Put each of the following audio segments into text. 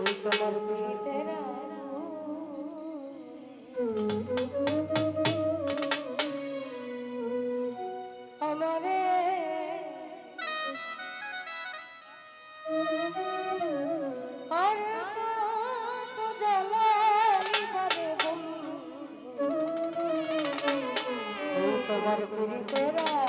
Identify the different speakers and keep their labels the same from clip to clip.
Speaker 1: ওই তোমার প্রীতের আমারে তোমার প্রীতের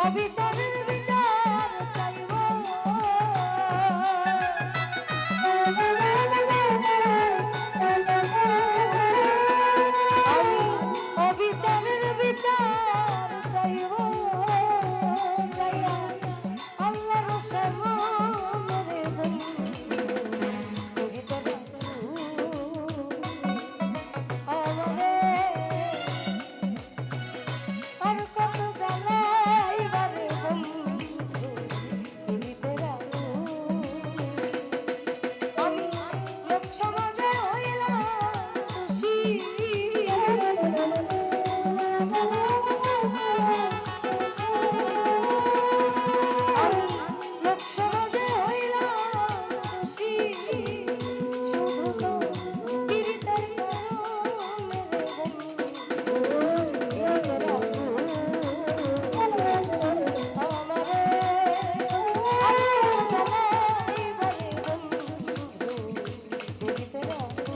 Speaker 1: দুঃখী সানুর আমি অবিচার 감사합니다.